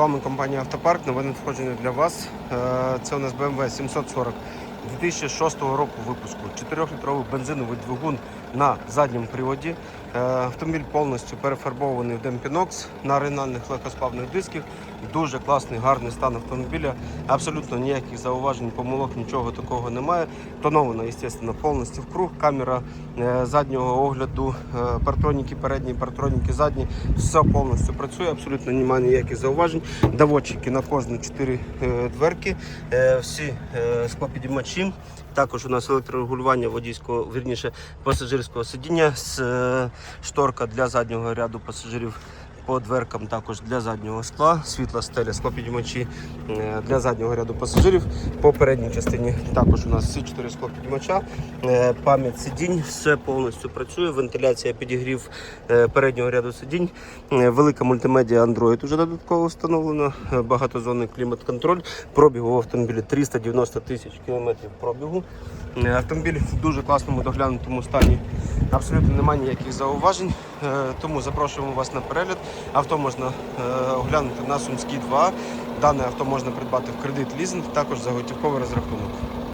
Вами компанія Автопарк. Новини надходження для вас. Е, Це у нас BMW 740 2006 року випуску. 4-літровий бензиновий двигун на задньому приводі. Е, Автомобіль повністю перефарбований в демпінокс на оригінальних легкосплавних дисках. Дуже класний, гарний стан автомобіля. Абсолютно ніяких зауважень, помилок, нічого такого немає. Тоновано, звісно, повністю в круг. Камера е, заднього огляду, е, партроніки передні, партроніки задні. Все повністю працює, абсолютно немає ніяких зауважень. Доводчики на кожні 4 дверки, всі е, склопідіймачі. Також у нас електрорегулювання водійського, вірніше, пасажирського сидіння, з, е, шторка для заднього ряду пасажирів по дверкам, також для заднього скла, світла стеля, склопідіймачі е, для заднього ряду пасажирів. По передній частині також у нас всі чотири склопідіймача, е, пам'ять сидінь, все повністю працює, вентиляція підігрів е, переднього ряду сидінь, велика мультимедіа Android вже додатково встановлено, е, багатозонний клімат-контроль, пробігу в автомобілі 390 тисяч кілометрів пробігу. Е, Автомобіль в дуже класному доглянутому стані. Абсолютно немає ніяких зауважень, е, тому запрошуємо вас на перегляд. Авто можна е, оглянути на Сумській 2. Дане авто можна придбати в кредит лізинг, також за готівковий розрахунок.